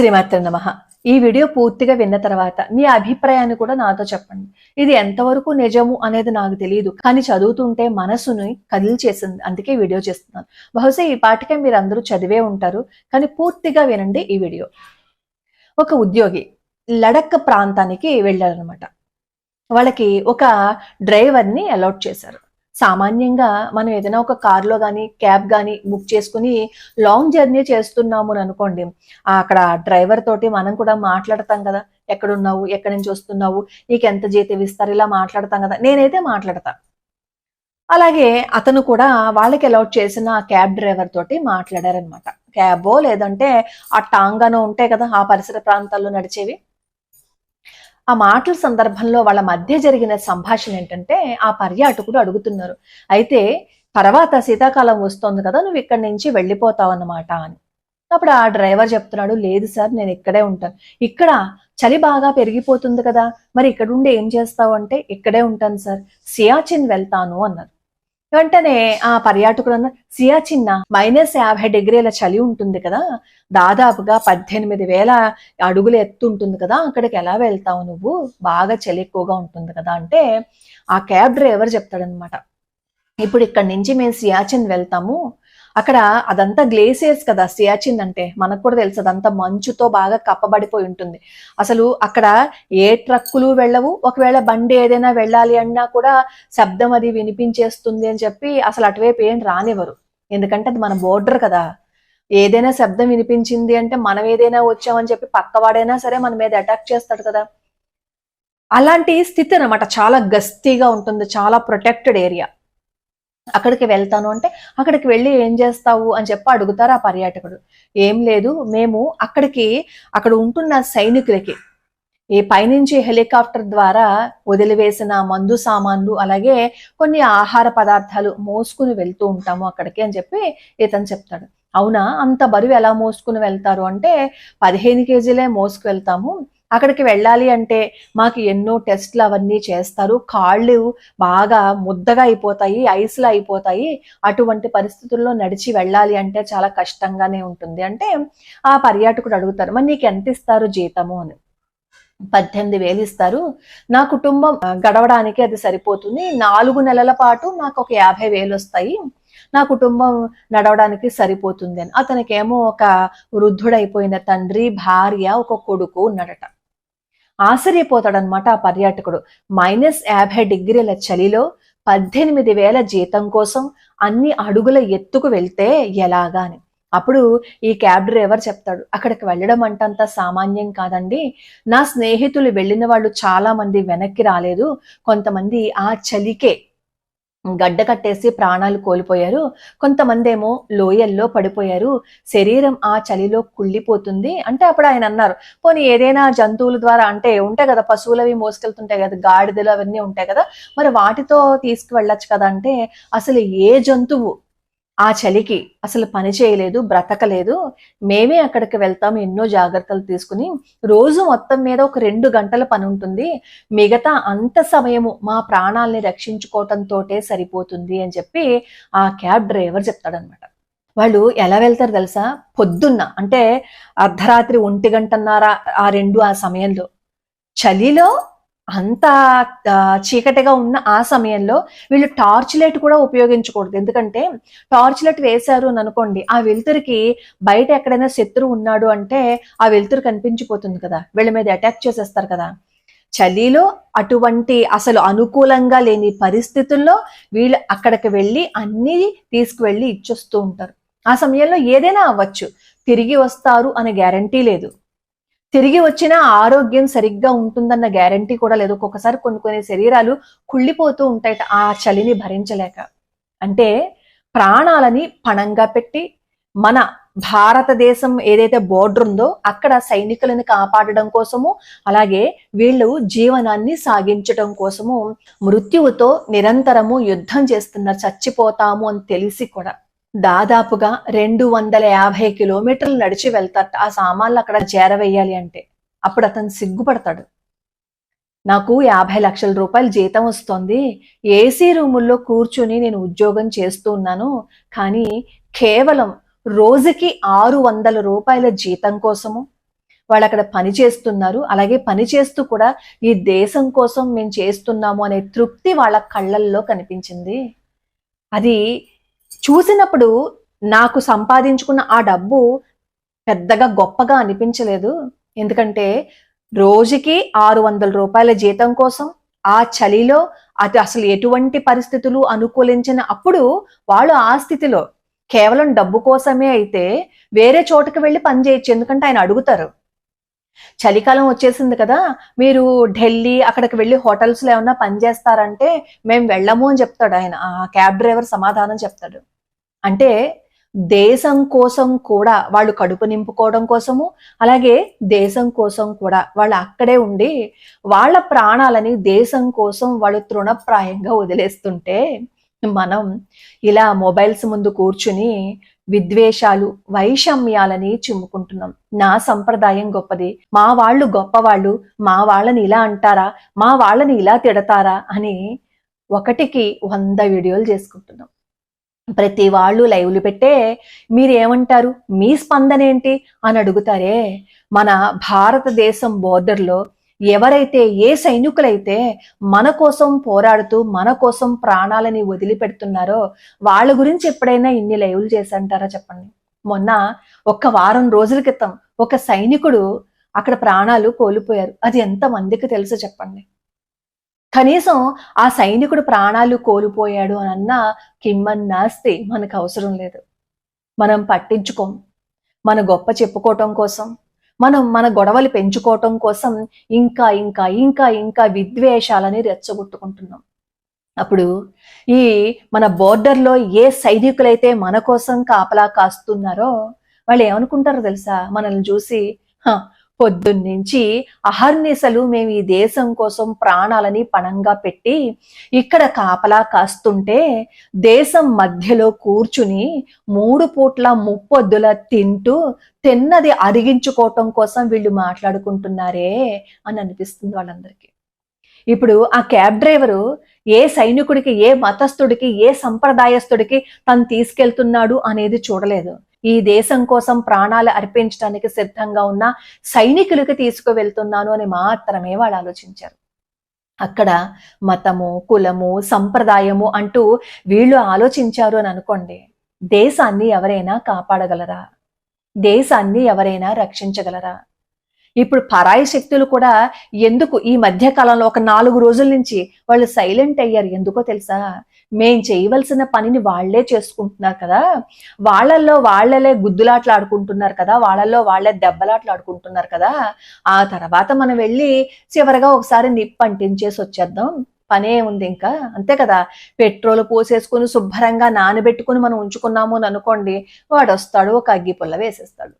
శ్రీమాత్ర నమ. ఈ వీడియో పూర్తిగా విన్న తర్వాత మీ అభిప్రాయాన్ని కూడా నాతో చెప్పండి. ఇది ఎంతవరకు నిజము అనేది నాకు తెలియదు కానీ చదువుతుంటే మనసుని కదిలిచేసింది. అందుకే వీడియో చేస్తున్నాను. బహుశా ఈ పాటికే మీరు అందరూ చదివే ఉంటారు. కానీ పూర్తిగా వినండి ఈ వీడియో. ఒక ఉద్యోగి లడక్ ప్రాంతానికి వెళ్ళారనమాట వాళ్ళకి ఒక డ్రైవర్ని అలాట్ చేశారు. సామాన్యంగా మనం ఏదైనా ఒక కార్లో కానీ క్యాబ్ కానీ బుక్ చేసుకుని లాంగ్ జర్నీ చేస్తున్నాము అని అనుకోండి అక్కడ డ్రైవర్ తోటి మనం కూడా మాట్లాడతాం కదా ఎక్కడున్నావు ఎక్కడి నుంచి వస్తున్నావు నీకు ఎంత జీతం ఇస్తారు ఇలా మాట్లాడతాం కదా నేనైతే మాట్లాడతా. అలాగే అతను కూడా వాళ్ళకి అలౌట్ చేసిన క్యాబ్ డ్రైవర్ తోటి మాట్లాడారనమాట క్యాబో లేదంటే ఆ టాంగానో ఉంటాయి కదా ఆ పరిసర ప్రాంతాల్లో నడిచేవి. ఆ మాటల సందర్భంలో వాళ్ళ మధ్య జరిగిన సంభాషణ ఏంటంటే ఆ పర్యాటకుడు అడుగుతున్నారు అయితే తర్వాత శీతాకాలం వస్తోంది కదా నువ్వు ఇక్కడి నుంచి వెళ్ళిపోతావు అన్నమాట అని. అప్పుడు ఆ డ్రైవర్ చెప్తున్నాడు లేదు సార్ నేను ఇక్కడే ఉంటాను. ఇక్కడ చలి బాగా పెరిగిపోతుంది కదా మరి ఇక్కడ ఉండి ఏం చేస్తావు అంటే ఇక్కడే ఉంటాను సార్. సియాచిన్ వెళ్తాను అన్నారు. వెంటనే ఆ పర్యాటకులు అన్న సియాచిన్న మైనస్ యాభై డిగ్రీల చలి ఉంటుంది కదా దాదాపుగా పద్దెనిమిది వేల అడుగులు ఎత్తు ఉంటుంది కదా అక్కడికి ఎలా వెళ్తావు నువ్వు? బాగా చలి ఎక్కువగా ఉంటుంది కదా అంటే ఆ క్యాబ్ డ్రైవర్ చెప్తాడనమాట ఇప్పుడు ఇక్కడ నుంచి మేము సియాచిన్ వెళ్తాము అక్కడ అదంతా గ్లేసియర్స్ కదా సియాచిన్ అంటే మనకు కూడా తెలుసు అదంతా మంచుతో బాగా కప్పబడిపోయి ఉంటుంది. అసలు అక్కడ ఏ ట్రక్కులు వెళ్ళవు. ఒకవేళ బండి ఏదైనా వెళ్ళాలి అన్నా కూడా శబ్దం అది వినిపించేస్తుంది అని చెప్పి అసలు అటువైపు ఏం రానివ్వరు. ఎందుకంటే అది మన బోర్డర్ కదా. ఏదైనా శబ్దం వినిపించింది అంటే మనం ఏదైనా వచ్చామని చెప్పి పక్కవాడైనా సరే మన మీద అటాక్ చేస్తాడు కదా. అలాంటి స్థితి అనమాట చాలా గస్తీగా ఉంటుంది. చాలా ప్రొటెక్టెడ్ ఏరియా అక్కడికి వెళ్తాను అంటే అక్కడికి వెళ్ళి ఏం చేస్తావు అని చెప్పి అడుగుతారు ఆ పర్యాటకుడు. ఏం లేదు మేము అక్కడికి అక్కడ ఉంటున్న సైనికులకి ఈ పైనుంచి హెలికాప్టర్ ద్వారా వదిలివేసిన మందు సామాన్లు అలాగే కొన్ని ఆహార పదార్థాలు మోసుకుని వెళ్తూ ఉంటాము అక్కడికి అని చెప్పి ఇతను చెప్తాడు. అవునా? అంత బరువు ఎలా మోసుకుని వెళ్తారు అంటే పదిహేను కేజీలే మోసుకు వెళ్తాము. అక్కడికి వెళ్ళాలి అంటే మాకు ఎన్నో టెస్ట్లు అవన్నీ చేస్తారు. కాళ్ళు బాగా ముద్దగా అయిపోతాయి ఐస్లు అయిపోతాయి. అటువంటి పరిస్థితుల్లో నడిచి వెళ్ళాలి అంటే చాలా కష్టంగానే ఉంటుంది. అంటే ఆ పర్యాటకుడు అడుగుతారు మరి నీకు ఎంత ఇస్తారు జీతము? అని. పద్దెనిమిది వేలు ఇస్తారు. నా కుటుంబం గడవడానికి అది సరిపోతుంది. నాలుగు నెలల పాటు నాకు ఒక యాభై వేలు వస్తాయి. నా కుటుంబం నడవడానికి సరిపోతుంది అని. అతనికేమో ఒక వృద్ధుడైపోయిన తండ్రి భార్య ఒక కొడుకు ఉన్నాడట. ఆశ్చర్యపోతాడనమాట ఆ పర్యాటకుడు. మైనస్ యాభై డిగ్రీల చలిలో పద్దెనిమిది వేల జీతం కోసం అన్ని అడుగుల ఎత్తుకు వెళ్తే ఎలాగా అని. అప్పుడు ఈ క్యాబ్ డ్రైవర్ చెప్తాడు అక్కడికి వెళ్ళడం అంటంత సామాన్యం కాదండి. నా స్నేహితులు వెళ్ళిన వాళ్ళు చాలా మంది వెనక్కి రాలేదు. కొంతమంది ఆ చలికే గడ్డ కట్టేసి ప్రాణాలు కోల్పోయారు. కొంతమంది ఏమో లోయల్లో పడిపోయారు. శరీరం ఆ చలిలో కుళ్ళిపోతుంది అంటే అప్పుడు ఆయన అన్నారు. పోనీ ఏదైనా జంతువుల ద్వారా అంటే ఉంటాయి కదా పశువులవి మోసుకెళ్తుంటాయి కదా గాడిదలు అవన్నీ ఉంటాయి కదా మరి వాటితో తీసుకువెళ్ళొచ్చు కదా అంటే అసలు ఏ జంతువు ఆ చలికి అసలు పని చేయలేదు బ్రతకలేదు. మేమే అక్కడికి వెళ్తాం ఎన్నో జాగ్రత్తలు తీసుకుని. రోజు మొత్తం మీద ఒక రెండు గంటల పని ఉంటుంది. మిగతా అంత సమయము మా ప్రాణాలని రక్షించుకోవటంతోటే సరిపోతుంది అని చెప్పి ఆ క్యాబ్ డ్రైవర్ చెప్తాడనమాట వాళ్ళు ఎలా వెళ్తారు తెలుసా? పొద్దున్న అంటే అర్ధరాత్రి ఒంటి గంటన్నర ఆ రెండు ఆ సమయంలో చలిలో అంత చీకటిగా ఉన్న ఆ సమయంలో వీళ్ళు టార్చ్ లైట్ కూడా ఉపయోగించకూడదు. ఎందుకంటే టార్చ్ లైట్ వేశారు అని అనుకోండి ఆ వెలుతురికి బయట ఎక్కడైనా శత్రువు ఉన్నాడు అంటే ఆ వెలుతురు కనిపించిపోతుంది కదా వీళ్ళ మీద అటాక్ చేసేస్తారు కదా. చలిలో అటువంటి అసలు అనుకూలంగా లేని పరిస్థితుల్లో వీళ్ళు అక్కడికి వెళ్ళి అన్ని తీసుకువెళ్ళి ఇచ్చొస్తూ ఉంటారు. ఆ సమయంలో ఏదైనా అవ్వచ్చు. తిరిగి వస్తారు అనే గ్యారంటీ లేదు. తిరిగి వచ్చిన ఆరోగ్యం సరిగ్గా ఉంటుందన్న గ్యారంటీ కూడా లేదు. ఒక్కొక్కసారి కొన్ని కొన్ని శరీరాలు కుళ్ళిపోతూ ఉంటాయి. ఆ చలిని భరించలేక. అంటే ప్రాణాలని పణంగా పెట్టి మన భారతదేశం ఏదైతే బోర్డర్ ఉందో అక్కడ సైనికులను కాపాడడం కోసము అలాగే వీళ్ళు జీవనాన్ని సాగించడం కోసము మృత్యువుతో నిరంతరము యుద్ధం చేస్తున్నారు చచ్చిపోతాము అని తెలిసి కూడా దాదాపుగా రెండు వందల యాభై కిలోమీటర్లు నడిచి వెళ్తాట. ఆ సామాన్లు అక్కడ చేరవేయాలి అంటే అప్పుడు అతను సిగ్గుపడతాడు. నాకు యాభై లక్షల రూపాయలు జీతం వస్తోంది. ఏసీ రూముల్లో కూర్చుని నేను ఉద్యోగం చేస్తూ ఉన్నాను. కానీ కేవలం రోజుకి ఆరు వందల రూపాయల జీతం కోసము వాళ్ళు అక్కడ పని చేస్తున్నారు. అలాగే పని చేస్తూ కూడా ఈ దేశం కోసం మేము చేస్తున్నాము అనే తృప్తి వాళ్ళ కళ్ళల్లో కనిపించింది. అది చూసినప్పుడు నాకు సంపాదించుకున్న ఆ డబ్బు పెద్దగా గొప్పగా అనిపించలేదు. ఎందుకంటే రోజుకి ఆరు వందల రూపాయల జీతం కోసం ఆ చలిలో అది అసలు ఎటువంటి పరిస్థితులు అనుకూలించిన అప్పుడు వాళ్ళు ఆ స్థితిలో కేవలం డబ్బు కోసమే అయితే వేరే చోటకి వెళ్ళి పనిచేయచ్చు ఎందుకంటే ఆయన అడుగుతారు. చలికాలం వచ్చేసింది కదా మీరు ఢిల్లీ అక్కడికి వెళ్ళి హోటల్స్లో ఏమన్నా పనిచేస్తారంటే మేము వెళ్ళము అని చెప్తాడు ఆయన. ఆ క్యాబ్ డ్రైవర్ సమాధానం చెప్తాడు. అంటే దేశం కోసం కూడా వాళ్ళు కడుపు నింపుకోవడం కోసము అలాగే దేశం కోసం కూడా వాళ్ళు అక్కడే ఉండి వాళ్ళ ప్రాణాలని దేశం కోసం వాళ్ళు తృణప్రాయంగా వదిలేస్తుంటే మనం ఇలా మొబైల్స్ ముందు కూర్చుని విద్వేషాలు వైషమ్యాలని చిమ్ముకుంటున్నాం. నా సంప్రదాయం గొప్పది. మా వాళ్ళు గొప్పవాళ్ళు. మా వాళ్ళని ఇలా అంటారా? మా వాళ్ళని ఇలా తిడతారా? అని ఒకటికి వంద వీడియోలు చేసుకుంటున్నాం. ప్రతి వాళ్ళు లైవ్లు పెట్టే మీరు ఏమంటారు మీ స్పందన ఏంటి అని అడుగుతారే. మన భారతదేశం బోర్డర్లో ఎవరైతే ఏ సైనికులైతే మన కోసం పోరాడుతూ మన కోసం ప్రాణాలని వదిలిపెడుతున్నారో వాళ్ళ గురించి ఎప్పుడైనా ఇన్ని లైవ్లు చేసంటారా చెప్పండి? మొన్న ఒక్క వారం రోజుల క్రితం ఒక సైనికుడు అక్కడ ప్రాణాలు కోల్పోయారు. అది ఎంత మందికి తెలుసు చెప్పండి? కనీసం ఆ సైనికుడు ప్రాణాలు కోల్పోయాడు అని అన్నా కిమ్మన్నాస్తే మనకు అవసరం లేదు. మనం పట్టించుకోం. మన గొప్ప చెప్పుకోవటం కోసం మనం మన గొడవలు పెంచుకోవటం కోసం ఇంకా ఇంకా ఇంకా ఇంకా విద్వేషాలని రెచ్చగొట్టుకుంటున్నాం. అప్పుడు ఈ మన బోర్డర్లో ఏ సైనికులైతే మన కోసం కాపలా కాస్తున్నారో వాళ్ళు ఏమనుకుంటారో తెలుసా? మనల్ని చూసి పొద్దున్నుంచి అహర్నిశలు మేము ఈ దేశం కోసం ప్రాణాలని పణంగా పెట్టి ఇక్కడ కాపలా కాస్తుంటే దేశం మధ్యలో కూర్చుని మూడు పూట్ల ముప్పొద్దుల తింటూ తిన్నది అరిగించుకోవటం కోసం వీళ్ళు మాట్లాడుకుంటున్నారే అని అనిపిస్తుంది వాళ్ళందరికీ. ఇప్పుడు ఆ క్యాబ్ డ్రైవరు ఏ సైనికుడికి ఏ మతస్థుడికి ఏ సంప్రదాయస్తుడికి తను తీసుకెళ్తున్నాడు అనేది చూడలేదు. ఈ దేశం కోసం ప్రాణాలు అర్పించడానికి సిద్ధంగా ఉన్న సైనికులకి తీసుకువెళ్తున్నాను అని మాత్రమే వాళ్ళు ఆలోచించారు. అక్కడ మతము కులము సంప్రదాయము అంటూ వీళ్ళు ఆలోచించారు అని అనుకోండి దేశాన్ని ఎవరైనా కాపాడగలరా? దేశాన్ని ఎవరైనా రక్షించగలరా? ఇప్పుడు పరాయి శక్తులు కూడా ఎందుకు ఈ మధ్య కాలంలో ఒక నాలుగు రోజుల నుంచి వాళ్ళు సైలెంట్ అయ్యారు? ఎందుకో తెలుసా? మేం చేయవలసిన పనిని వాళ్ళే చేసుకుంటున్నారు కదా? వాళ్ళల్లో వాళ్ళలే గుద్దులాట్లు ఆడుకుంటున్నారు కదా? వాళ్ళల్లో వాళ్ళే దెబ్బలాట్లు ఆడుకుంటున్నారు కదా? ఆ తర్వాత మనం వెళ్ళి చివరిగా ఒకసారి నిప్పు అంటించేసి వచ్చేద్దాం. పనే ఉంది ఇంకా. అంతే కదా? పెట్రోల్ పోసేసుకుని శుభ్రంగా నానబెట్టుకుని మనం ఉంచుకున్నాము అని అనుకోండి వాడు వస్తాడు ఒక అగ్గి పుల్ల వేసేస్తాడు.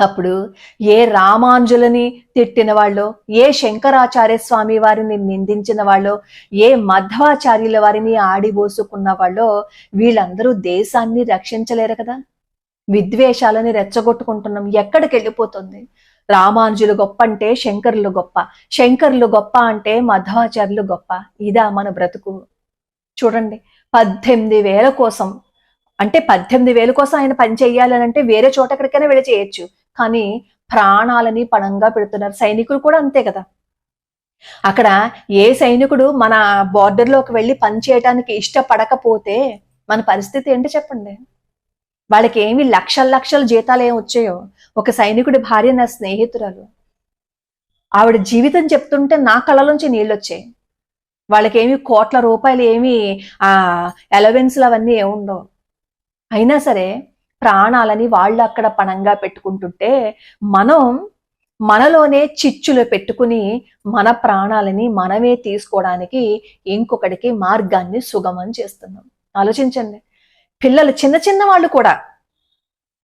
అప్పుడు ఏ రామాంజులని తిట్టిన వాళ్ళు ఏ శంకరాచార్య స్వామి వారిని నిందించిన వాళ్ళు ఏ మధ్వాచార్యుల వారిని ఆడిబోసుకున్న వాళ్ళో వీళ్ళందరూ దేశాన్ని రక్షించలేరు కదా? విద్వేషాలని రెచ్చగొట్టుకుంటున్నాం. ఎక్కడికి వెళ్ళిపోతుంది? రామానుజులు గొప్ప అంటే శంకరులు గొప్ప. శంకరులు గొప్ప అంటే మధ్వాచార్యులు గొప్ప. ఇదా మన బ్రతుకు. చూడండి పద్దెనిమిది వేల కోసం అంటే పద్దెనిమిది వేల కోసం ఆయన పని చేయాలని అంటే వేరే చోట ఎక్కడికైనా వెళ్ళి చేయొచ్చు. కానీ ప్రాణాలని పణంగా పెడుతున్నారు. సైనికులు కూడా అంతే కదా. అక్కడ ఏ సైనికుడు మన బార్డర్లోకి వెళ్ళి పనిచేయటానికి ఇష్టపడకపోతే మన పరిస్థితి ఏంటి చెప్పండి? వాళ్ళకి ఏమి లక్షల లక్షల జీతాలు ఏం వచ్చాయో? ఒక సైనికుడి భార్య నా స్నేహితురాలు. ఆవిడ జీవితం చెప్తుంటే నా కళ్ళలోంచి నీళ్ళు వచ్చాయి. వాళ్ళకేమి కోట్ల రూపాయలు ఏమి ఆ ఎలవెన్స్లు అవన్నీ ఏముండవు. అయినా సరే ప్రాణాలని వాళ్ళు అక్కడ పణంగా పెట్టుకుంటుంటే మనం మనలోనే చిచ్చులు పెట్టుకుని మన ప్రాణాలని మనమే తీసుకోవడానికి ఇంకొకటికి మార్గాన్ని సుగమం చేస్తున్నాం. ఆలోచించండి. పిల్లలు చిన్న చిన్న వాళ్ళు కూడా.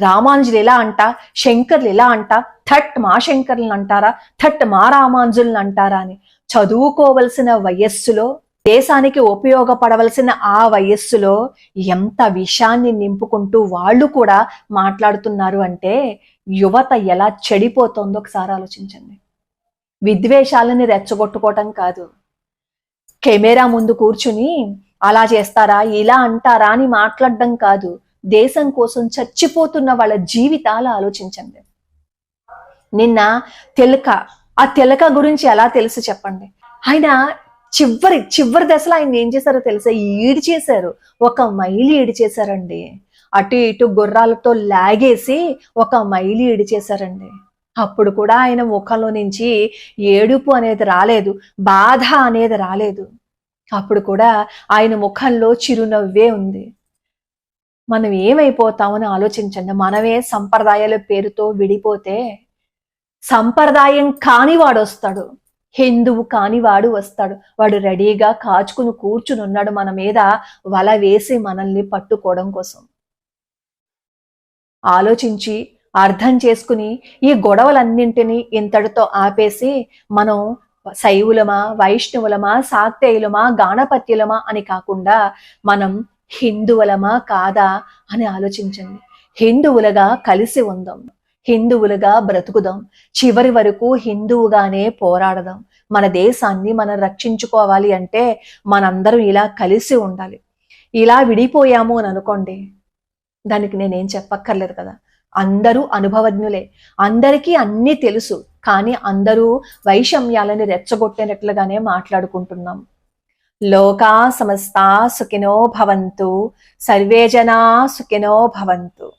రామానుజులు ఎలా అంట? శంకర్లు ఎలా అంట? థట్ మా శంకర్లను అంటారా? థట్ మా రామానుజులను అంటారా అని చదువుకోవలసిన వయస్సులో దేశానికి ఉపయోగపడవలసిన ఆ వయస్సులో ఎంత విషాన్ని నింపుకుంటూ వాళ్ళు కూడా మాట్లాడుతున్నారు అంటే యువత ఎలా చెడిపోతుందో ఒకసారి ఆలోచించండి. విద్వేషాలని రెచ్చగొట్టుకోవటం కాదు. కెమెరా ముందు కూర్చుని అలా చేస్తారా ఇలా అంటారా అని మాట్లాడడం కాదు. దేశం కోసం చచ్చిపోతున్న వాళ్ళ జీవితాలు ఆలోచించండి. నిన్న తెలక ఆ తెలక గురించి ఎలా తెలుసు చెప్పండి. ఆయన చివరి చివరి దశలో ఆయన ఏం చేశారో తెలుసా? ఈడి చేశారు ఒక మైలి ఈడి చేశారండి అటు ఇటు గుర్రాలతో లాగేసి ఒక మైలి ఈడి చేశారండి అప్పుడు కూడా ఆయన ముఖంలో నుంచి ఏడుపు అనేది రాలేదు బాధ అనేది రాలేదు. అప్పుడు కూడా ఆయన ముఖంలో చిరునవ్వే ఉంది. మనం ఏమైపోతామని ఆలోచించండి. మనమే సంప్రదాయాల పేరుతో విడిపోతే సంప్రదాయం కాని వాడు వస్తాడు హిందువు కాని వాడు వస్తాడు. వాడు రెడీగా కాచుకుని కూర్చుని ఉన్నాడు మన మీద వల వేసి మనల్ని పట్టుకోవడం కోసం. ఆలోచించి అర్థం చేసుకుని ఈ గొడవలన్నింటినీ ఇంతటితో ఆపేసి మనం శైవులమా వైష్ణవులమా సాక్తేయులమా గాణపత్యులమా అని కాకుండా మనం హిందువులమా కాదా అని ఆలోచించండి. హిందువులుగా కలిసి ఉందాం. హిందువులుగా బ్రతుకుదాం. చివరి వరకు హిందువుగానే పోరాడదాం. మన దేశాన్ని మనం రక్షించుకోవాలి అంటే మనందరం ఇలా కలిసి ఉండాలి. ఇలా విడిపోయాము అని అనుకోండి దానికి నేనేం చెప్పక్కర్లేదు కదా. అందరూ అనుభవజ్ఞులే. అందరికీ అన్నీ తెలుసు కానీ అందరూ వైషమ్యాలని రెచ్చగొట్టేనట్లుగానే మాట్లాడుకుంటున్నాం. లోకా సమస్తా సుఖినో భవంతు సర్వే జనా సుఖినో భవంతు.